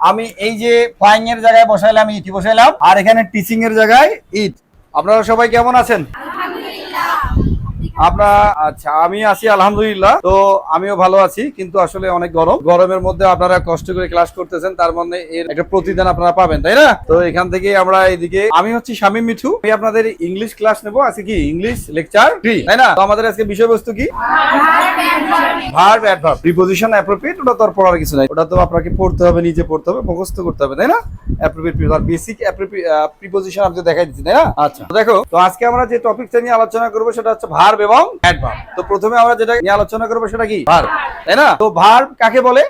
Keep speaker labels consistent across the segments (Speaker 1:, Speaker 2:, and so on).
Speaker 1: আমি এই যে ফ্লাইং এর জায়গায় বসাইলাম, ইট বসাইলাম, আর এখানে টিচিং এর জায়গায় ইট। আপনারা সবাই কেমন আছেন? আপনার আচ্ছা আমি আছি আলহামদুলিল্লাহ। তো আমিও ভালো আছি কিন্তু আসলে অনেক গরম। গরমের মধ্যে আপনারা কষ্ট করে ক্লাস করতেছেন তার মানে এর একটা প্রতিদান আপনারা পাবেন তাই না? তো এখান থেকে আমরা এদিকে আমি হচ্ছি শামীম মিঠু। আমি আপনাদের ইংলিশ ক্লাস নেব আজকে কি ইংলিশ লেকচার ফ্রি তাই না? তো আমাদের আজকে বিষয়বস্তু কি? ভার্ব অ্যাডভার্ব প্রিপোজিশন অ্যাপ্রোপ্রিয়েট ওটা তো আর পড়ার কিছু নাই। ওটা তো আপনাকে পড়তে হবে নিজে পড়তে হবে মুখস্থ করতে হবে তাই না? অ্যাপ্রোপ্রিয়েট বেসিক প্রিপোজিশন আপনি দেখাই দিচ্ছি তাই না? আচ্ছা। দেখো তো আজকে আমরা যে টপিকটা নিয়ে আলোচনা করব সেটা হচ্ছে ভার্ব এবং অ্যাডভার্ব তো প্রথমে আমরা যেটা নিয়ে আলোচনা করব সেটা কি? ভার্ব তাই না? তো ভার্ব কাকে বলে?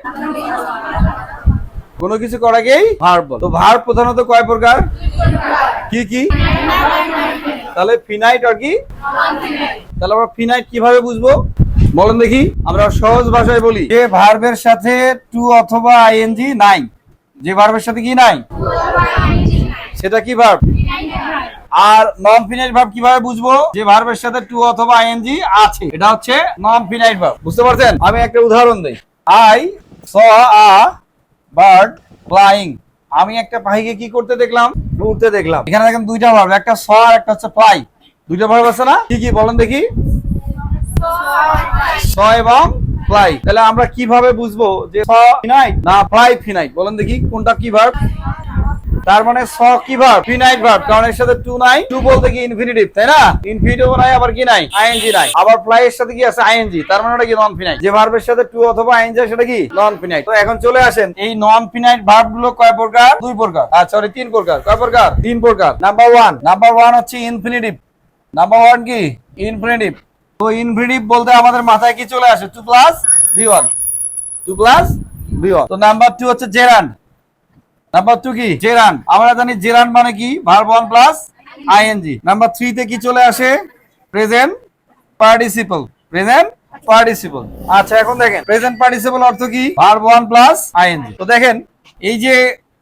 Speaker 1: কোনো কিছু করাকেই ভার্ব বলে। তো ভার্ব প্রধানত কয় প্রকার? কি কি? তাহলে ফিনাইট আর কি? তাহলে আমরা ফিনাইট কীভাবে বুঝব? বলেন দেখি। আমরা সহজ ভাষায় বলি। যে ভার্বের সাথে টু অথবা আইএনজি নাই। যে ভার্বের সাথে কি নাই? সেটা কি ভার্ব আর নন ফিনাইট ভার্ব কীভাবে বুঝব? যে ভার্বের সাথে টু অথবা আইএনজি আছে। এটা হচ্ছে নন ফিনাইট ভাব বুঝতে পারছেন? আমি একটা উদাহরণ দেই। I saw a bird flying আমি একটা পাখিকে কি করতে দেখলাম? উড়তে দেখলাম। এখানে দেখেন দুইটা ভার্ব একটা স আর একটা হচ্ছে ফ্লাই দুইটা ভার্ব আছে না? কি কি বলেন দেখি। স এবং ফ্লাই তাহলে আমরা কীভাবে বুঝব যে স ফিনাইট না ফ্লাই ফিনাইট বলেন দেখি কোনটা কি ভার্ব তার মানে স কি ভার্ব? Finite verb. কারণ এর সাথে টু নাই। টু বলতে কি ইনফিনিটিভ তাই না? ইনফিনিটিভ নাই, আবার কি নাই? আইএনজি নাই। আবার ফ্লাই এর সাথে কি আছে? আইএনজি তার মানে ওটা কি নন ফিনাইট যে ভার্বের সাথে টু অথবা আইএনজি সেটা কি? নন ফিনাইট তো এখন চলে আসেন এই নন ফিনাইট ভার্বগুলো কয় প্রকার? দুই প্রকার। আচ্ছা সরি তিন প্রকার। কয় প্রকার? তিন প্রকার। নাম্বার ওয়ান নাম্বার ওয়ান হচ্ছে ইনফিনিটিভ নাম্বার ওয়ান কি? ইনফিনিটিভ তো ইনফিনিটিভ বলতে আমাদের মাথায় কি চলে আসে? To plus V one to plus V one তো নাম্বার টু হচ্ছে জেরান্ড নাম্বার টু কি? জেরান। আমরা জানি জেরান মানে কি? Verb one plus ING number three তে কি চলে আসে? Present participle. Present participle. আচ্ছা এখন দেখেন। প্রেজেন্ট পার্টিসিপল অর্থ কি? ভার্ব ওয়ান প্লাস আইএনজি তো দেখেন, এই যে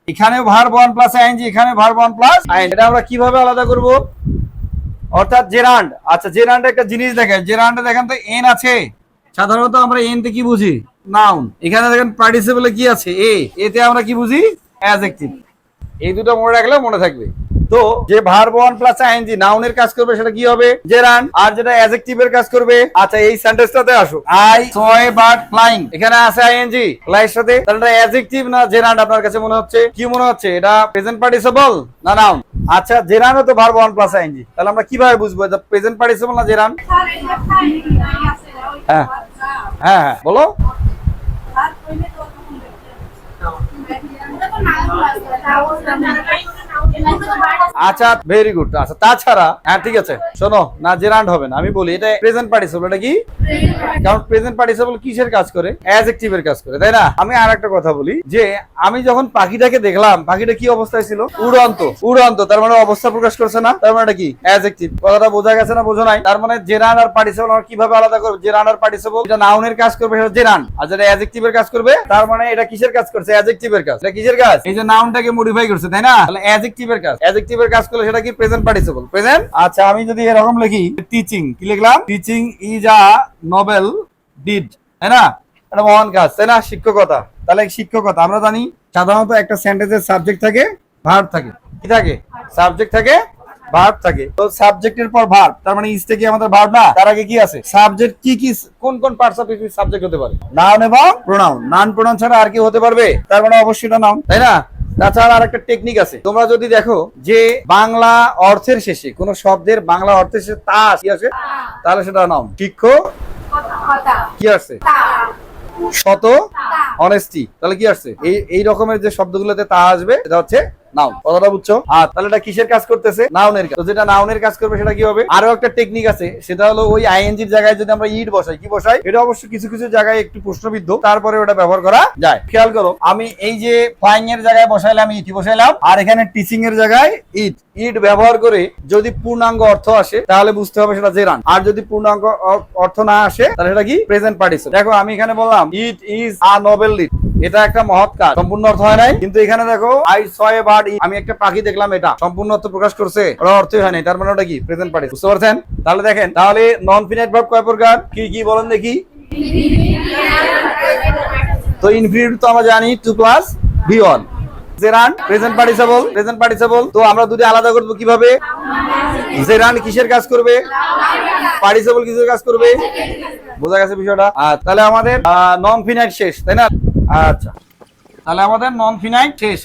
Speaker 1: এখানেও ভার্ব ওয়ান প্লাস আইএনজি এখানে ভার্ব ওয়ান প্লাস আইএনজি এটা আমরা কীভাবে আলাদা করব? অর্থাৎ জেরান্ড। আচ্ছা জেরান্ড একটা জিনিস দেখেন। জেরান্ডে দেখেন তো এন আছে। সাধারণত আমরা এন তে কি বুঝি? নাউন। এখানে দেখেন পার্টিসিপলে কি আছে? এ। এতে আমরা কি বুঝি? অ্যাডজেক্টিভ এই দুটো মনে রাখলে মনে থাকবে। তো যে ভার্ব ওয়ান প্লাস আইএনজি নাউনের কাজ করবে, সেটা কি হবে? জেরান আর যেটা অ্যাডজেক্টিভ এর কাজ করবে আচ্ছা এই সেন্টেন্সটাতে আসো। I saw a bird flying এখানে আছে আইএনজি ফ্লাইয়ের সাথে। তাহলে অ্যাডজেক্টিভ না জেরান আপনার কাছে মনে হচ্ছে? কি মনে হচ্ছে? এটা প্রেজেন্ট পার্টিসিপল না নাউন আচ্ছা জেরানও তো ভার্ব ওয়ান প্লাস আইএনজি তাহলে আমরা কীভাবে বুঝব এটা প্রেজেন্ট পার্টিসিপল না জেরান হ্যাঁ। হ্যাঁ হ্যাঁ বলো। Buat 我我 আচ্ছা ভেরি গুড আচ্ছা তাছাড়া হ্যাঁ ঠিক আছে, শোনো, না জেরান্ড হবে না, আমি বলি, এটা প্রেজেন্ট পার্টিসিপল এটা কি? কারণ প্রেজেন্ট পার্টিসিপল কিসের কাজ করে? অ্যাডজেক্টিভ এর কাজ করে, তাই না? আমি আর একটা কথা বলি, যে আমি যখন পাখিটাকে দেখলাম, পাখিটা কি অবস্থায় ছিল? উড়ন্ত উড়ন্ত, তার মানে অবস্থা প্রকাশ করছে না, তার মানে এটা কি? অ্যাডজেক্টিভ কথাটা বোঝা গেছে না, বোঝো নাই? তার মানে যে জেরান আর পার্টিসিপল আমরা কীভাবে আলাদা করব? জেরান আর পার্টিসিপল এটা নাউনের কাজ করবে, সেটা জেরান আর যেটা অ্যাডজেক্টিভ এর কাজ করবে, তার মানে এটা কিসের কাজ করছে? অ্যাডজেক্টিভ এর কাজ, এটা কিসের কাজ? এই যে নাউনটাকে মডিফাই করছে, তাই না? তাহলে অ্যাডজেক্টিভ এর কাজ? অ্যাডজেক্টিভ এর কাজ করলে সেটা কি প্রেজেন্ট পার্টিসিপল প্রেজেন্ট আচ্ছা আমি যদি এরকম লিখি টিচিং কি লিখলাম? Teaching is a noble deed তাই না? এটা মহান কাজ তাই না? শিক্ষকতা। তাহলে শিক্ষকতা আমরা জানি সাধারণত একটা সেন্টেন্সের সাবজেক্ট থাকে ভার্ব থাকে। কি থাকে? সাবজেক্ট থাকে ভার্ব থাকে। তো সাবজেক্টের পর ভার্ব তার মানে ইজটা কি আমাদের ভার্ব না? তার আগে কি আছে? সাবজেক্ট কি কি কোন কোন পার্টস অফ সাবজেক্ট হতে পারে? নাউন এবং প্রোনাউন নাউন প্রোনাউন ছাড়া আর কি হতে পারবে? তার মানে অবশ্যই এটা নাউন তাই না? তাছাড়া আর একটা টেকনিক আছে। তোমরা যদি দেখো যে বাংলা অর্থের শেষে কোন শব্দের বাংলা অর্থের শেষে তা কি আছে? তাহলে সেটা নাম। শিক্ষক কি? আসছে শত অনেস্টি তাহলে কি আসছে এই এই রকমের যে শব্দগুলোতে তা আসবে এটা হচ্ছে নাউন কথাটা বুঝছ? আর তাহলে এটা কিসের কাজ করতেছে? নাউনের কাজ। তো যেটা নাউনের কাজ করবে সেটা কি হবে? আরও একটা টেকনিক আছে সেটা হলো ওই আইএনজির জায়গায় যদি আমরা ইট বসাই কি বসাই? এটা অবশ্য কিছু কিছু জায়গায় একটু প্রশ্নবিদ্ধ তারপরে ওটা ব্যবহার করা যায়। খেয়াল করো আমি এই যে ফ্লাইং এর জায়গায় বসাইলাম ইটি বসাইলাম? আর এখানে টিচিং এর জায়গায় ইট। ইট ব্যবহার করে যদি পূর্ণাঙ্গ অর্থ আসে তাহলে বুঝতে হবে সেটা জেরান। আর যদি পূর্ণাঙ্গ অর্থ না আসে তাহলে সেটা কি? প্রেজেন্ট পার্টিসিপল দেখো আমি এখানে বললাম it is a noble lead এটা একটা মহৎ কাজ। সম্পূর্ণ অর্থ হয় নাই। কিন্তু এখানে দেখো আই সয় বার্ড আমি একটা পাখি দেখলাম এটা। সম্পূর্ণ অর্থ প্রকাশ করছে। ওটা অর্থই হয় নাই। তার মানে ওটা কি? প্রেজেন্ট পার্টি বুঝতে পারছেন? তাহলে দেখেন, তাহলে নন ফিনাইট ভাব কয় প্রকার? কি কি বলেন দেখি। তো ইনফিনিট তো আমরা জানি to plus V one gerund present participle present participle তো আমরা দুটি আলাদা করব কীভাবে? জেরান্ড কিসের কাজ করবে? পার্টিসিপল কিসের কাজ করবে? বোঝা গেছে বিষয়টা? আর তাহলে আমাদের নন ফিনাইট শেষ, তাই না? আচ্ছা। তাহলে আমাদের নন ফিনাইল শেষ।